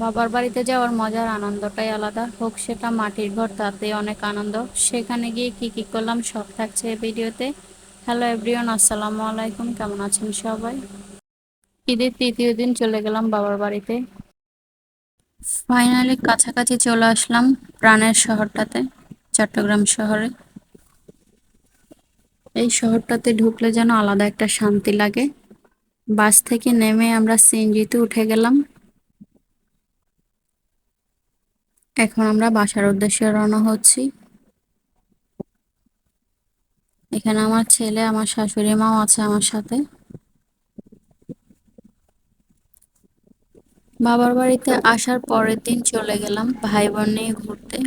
বাবার বাড়িতে যাওয়ার মজার আনন্দটাই আলাদা। হোক সেটা মাটির ঘর তাতে অনেক আনন্দ। সেখানে গিয়ে কি কি করলাম সব থাকছে এই ভিডিওতে। হ্যালো এভরিওয়ান আসসালামু আলাইকুম। কেমন আছেন সবাই? ঈদের তৃতীয় দিন চলে গেলাম বাবার বাড়িতে। ফাইনালি কাছাকাছি চলে আসলাম প্রাণের শহরটাতে, চট্টগ্রাম শহরে। এই শহরটাতে ঢুকলে যেন আলাদা একটা শান্তি লাগে। বাস থেকে নেমে আমরা সিএনজিতে উঠে গেলাম। এখন আমরা বাসার উদ্দেশ্যে রওনা হচ্ছি। এখানে আমার ছেলে, আমার শাশুড়ি মাও আছে আমার সাথে। বাবার বাড়িতে আসার পরের দিন চলে গেলাম ভাই বোন নিয়ে ঘুরতে।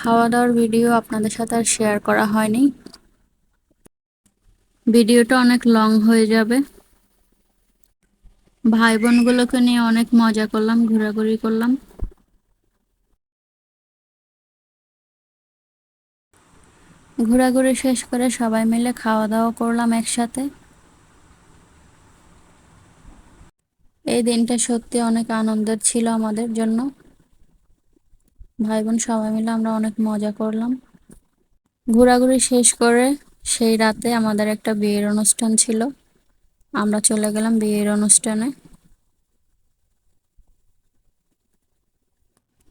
খাওয়া দাওয়ার ভিডিও আপনাদের সাথে আর শেয়ার করা হয়নি। ভিডিওটা অনেক লং হয়ে যাবে। ভাই বোনগুলোকে নিয়ে অনেক মজা করলাম, ঘোরাঘুরি করলাম। ঘোরাঘুরি শেষ করে সবাই মিলে খাওয়া দাওয়া করলাম একসাথে। এই দিনটা সত্যি অনেক আনন্দের ছিল আমাদের জন্য। ভাই বোন সবাই মিলে আমরা অনেক মজা করলাম। ঘোরাঘুরি শেষ করে সেই রাতে আমাদের একটা বিয়ের অনুষ্ঠান ছিল। আমরা চলে গেলাম বিয়ের অনুষ্ঠানে।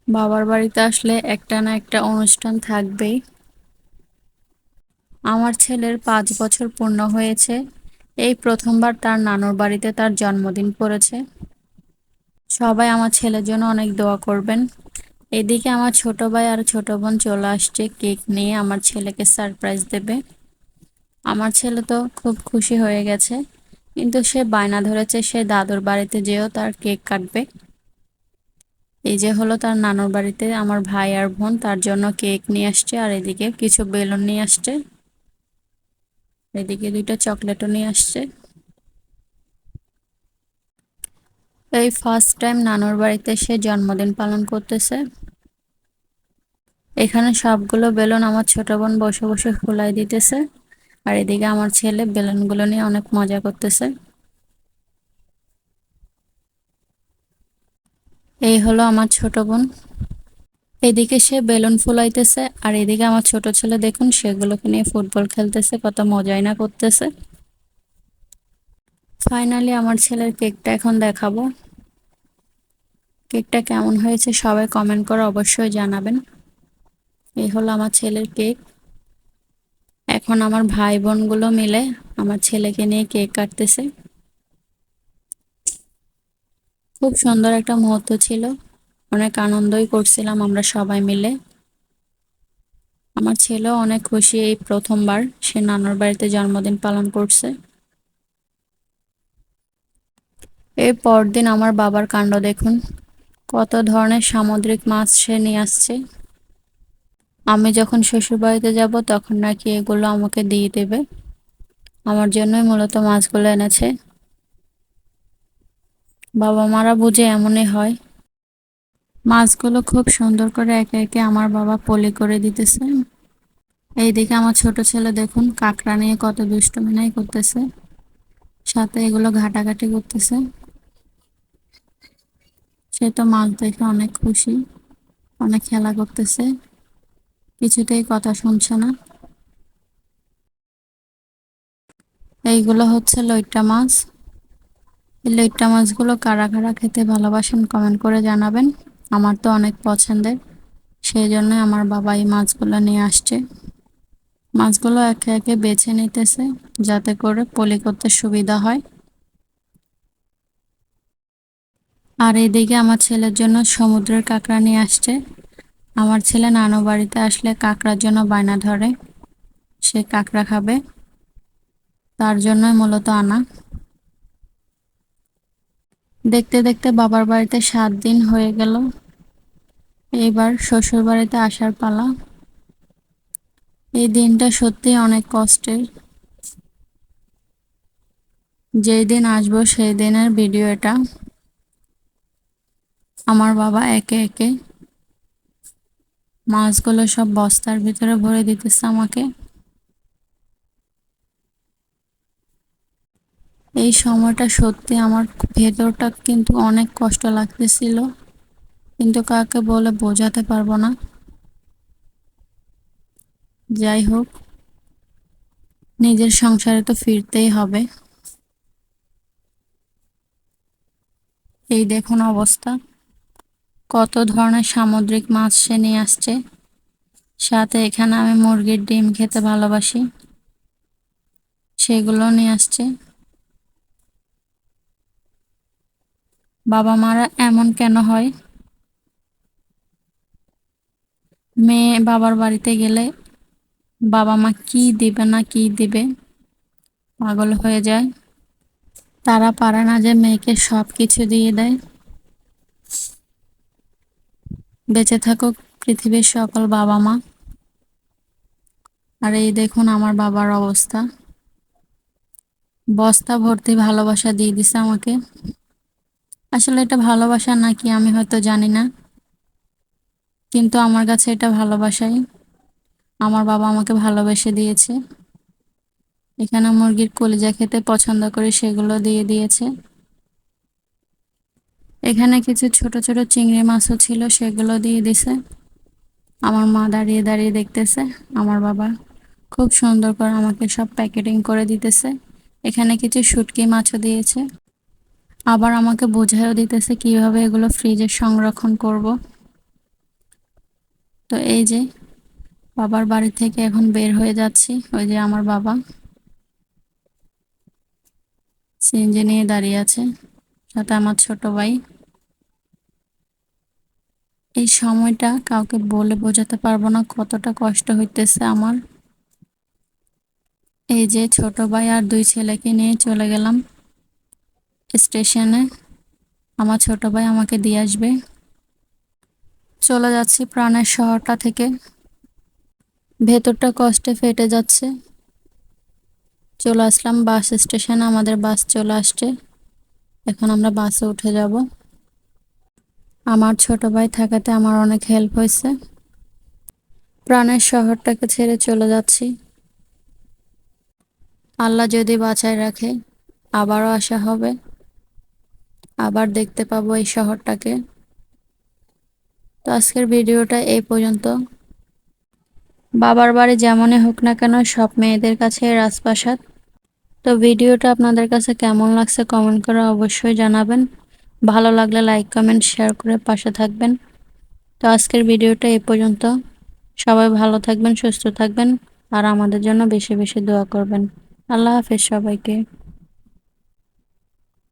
বাবার বাড়িতে আসলে একটা না একটা অনুষ্ঠান থাকবেই। আমার ছেলের পাঁচ বছর পূর্ণ হয়েছে। এই প্রথমবার তার নানুর বাড়িতে তার জন্মদিন পড়েছে। সবাই আমার ছেলের জন্য অনেক দোয়া করবেন। এদিকে আমার ছোট ভাই আর ছোট বোন চলে আসছে, কেক নিয়ে আমার ছেলেকে সারপ্রাইজ দেবে। আমার ছেলে তো খুব খুশি হয়ে গেছে, কিন্তু সে বায়না ধরেছে সে দাদুর বাড়িতে যেও তার কেক কাটবে। এই যে হলো তার নানুর বাড়িতে আমার ভাই আর বোন, তার জন্য কেক নিয়ে আসছে, আর এদিকে কিছু বেলুন নিয়ে আসছে। এদিকে দুইটা চকলেটও নিয়ে আসছে। এই ফার্স্ট টাইম নানুর বাড়িতে সে জন্মদিন পালন করতেছে। এখানে সবগুলো বেলুন আমার ছোট বোন বসে বসে ফুলাই দিতেছে। আর এদিকে আমার ছেলে বেলুনগুলো নিয়ে অনেক মজা করতেছে। এই হলো আমার ছোট বোন। এদিকে সে বেলুন ফুলাইতেছে, আর এদিকে আমার ছোট ছেলে দেখুন, সেগুলোকে নিয়ে ফুটবল খেলতেছে, কত মজাই না করতেছে। ফাইনালি আমার ছেলের কেকটা এখন দেখাবো। কেকটা কেমন হয়েছে সবাই কমেন্ট করে অবশ্যই জানাবেন। এই হলো আমার ছেলের কেক। এখন আমার ভাই বোনগুলো মিলে আমার ছেলেকে নিয়ে কেক কাটতেছে। খুব সুন্দর একটা মুহূর্ত ছিল। অনেক আনন্দই করছিলাম আমরা সবাই মিলে। আমার ছেলেও অনেক খুশি এই প্রথমবার, সে নানুর বাড়িতে জন্মদিন পালন করছে। এই পরদিন আমার বাবার কাণ্ড দেখুন, কত ধরনের সামুদ্রিক মাছ সে নিয়ে আসছে। আমি যখন শ্বশুর বাড়িতে যাব তখন নাকি এগুলো আমাকে দিয়ে দেবে। আমার জন্যই মূলত মাছগুলো এনেছে। বাবা মারা বুঝে এমনই হয়। মাছগুলো খুব সুন্দর করে একে একে আমার বাবা পলি করে দিতেছে। এইদিকে আমার ছোট ছেলে দেখুন, কাঁকড়া নিয়ে কত দুষ্টমিনাই করতেছে। সাথে এগুলো ঘাটাঘাটি করতেছে। সে তো মাছ দেখে অনেক খুশি, অনেক খেলা করতেছে। কিছুতেই কথা শুনছে না। এইগুলো হচ্ছে লইট্টা মাছ। এই লইট্টা মাছগুলো কারা কারা খেতে ভালোবাসেন কমেন্ট করে জানাবেন। আমার তো অনেক পছন্দের। সেই জন্য আমার বাবা এই মাছগুলো নিয়ে আসছে। মাছগুলো একে একে বেছে নিতেছে যাতে করে পলি করতে সুবিধা হয়। আর এদিকে আমার ছেলের জন্য সমুদ্রের কাঁকড়া নিয়ে আসছে। আমার ছেলে নানু বাড়িতে আসলে কাঁকড়ার জন্য বায়না ধরে। সে কাঁকড়া খাবে। তার জন্যই মূলত আনা। দেখতে দেখতে বাবার বাড়িতে সাত দিন হয়ে গেল। এবার শ্বশুর বাড়িতে আসার পালা। এই দিনটা সত্যি অনেক কষ্টের। যেই দিন আসব সেই দিনের ভিডিও এটা আমার বাবা একে একে মাছগুলো সব বস্তার ভিতরে ভরে দিতেছে আমাকে। এই সময়টা সত্যি আমার ভেতরটা কিন্তু অনেক কষ্ট লাগতেছিল। কিন্তু কাকে বলে বোঝাতে পারব না। যাই হোক, নিজের সংসারে তো ফিরতেই হবে। এই দেখুন অবস্থা। কত ধরনের সামুদ্রিক মাছ সে নিয়ে আসছে। সাথে এখানে আমি মুরগির ডিম খেতে ভালোবাসি। সেগুলো নিয়ে আসছে। বাবা মারা এমন কেন হয়? মেয়ে বাবার বাড়িতে গেলে বাবা মা কি দিবে না কি দিবে? পাগল হয়ে যায়। তারা পারে না যে মেয়েকে সব কিছু দিয়ে দেয়। বেঁচে থাকুক পৃথিবীর সকল বাবা মা আর এই দেখুন আমার বাবার অবস্থা। বস্তা ভর্তি ভালোবাসা দিয়ে দিছে আমাকে। আসলে এটা ভালোবাসা নাকি আমি হয়তো জানি না। কিন্তু আমার কাছে এটা ভালোবাসাই। আমার বাবা আমাকে ভালোবেসে দিয়েছে। এখানে মুরগির কলিজা খেতে পছন্দ করে সেগুলো দিয়ে দিয়েছে। এখানে কিছু ছোট ছোট চিংড়ি মাছও ছিল, সেগুলো দিয়ে দিছে। আমার মা দাঁড়িয়ে দাঁড়িয়ে দেখতেছে। আমার বাবা খুব সুন্দর করে আমাকে সব প্যাকেটিং করে দিতেছে। এখানে কিছু শুটকি মাছও দিয়েছে। আবার আমাকে বোঝায়ও দিতেছে কীভাবে এগুলো ফ্রিজে সংরক্ষণ করব। তো এই যে, বাবার বাড়ি থেকে এখন বের হয়ে যাচ্ছি, ওই যে আমার বাবা। সিএনজি নিয়ে দাঁড়িয়ে আছে, সাথে আমার ছোট ভাই। এই সময়টা কাউকে বলে বোঝাতে পারব না কতটা কষ্ট হইতেছে আমার। এই যে ছোট ভাই আর দুই ছেলেকে নিয়ে চলে গেলাম। স্টেশনে। আমার ছোট ভাই আমাকে দিয়ে আসবে। চলে যাচ্ছি প্রাণের শহরটা থেকে। ভেতরটা কষ্টে ফেটে যাচ্ছে। চলে আসলাম বাস স্টেশনে, আমাদের বাস চলে আসছে। এখন আমরা বাসে উঠে যাব। আমার ছোট ভাই থাকাতে আমার অনেক হেল্প হয়েছে। প্রাণের শহরটাকে ছেড়ে চলে যাচ্ছি। আল্লাহ যদি বাঁচায় রাখে, আবারও আসা হবে। আবার দেখতে পাবো এই শহরটাকে। তো আজকের ভিডিওটা এই পর্যন্ত। বাবার বাড়ি যেমনই হোক না কেন, সব মেয়েদের কাছে রাজপ্রাসাদ। তো ভিডিওটা আপনাদের কাছে কেমন লাগছে কমেন্ট করে অবশ্যই জানাবেন। ভালো লাগলে লাইক, কমেন্ট, শেয়ার করে পাশে থাকবেন। তো আজকের ভিডিওটা এই পর্যন্ত। সবাই ভালো থাকবেন, সুস্থ থাকবেন, আর আমাদের জন্য বেশি বেশি দোয়া করবেন। আল্লাহ হাফেজ সবাইকে।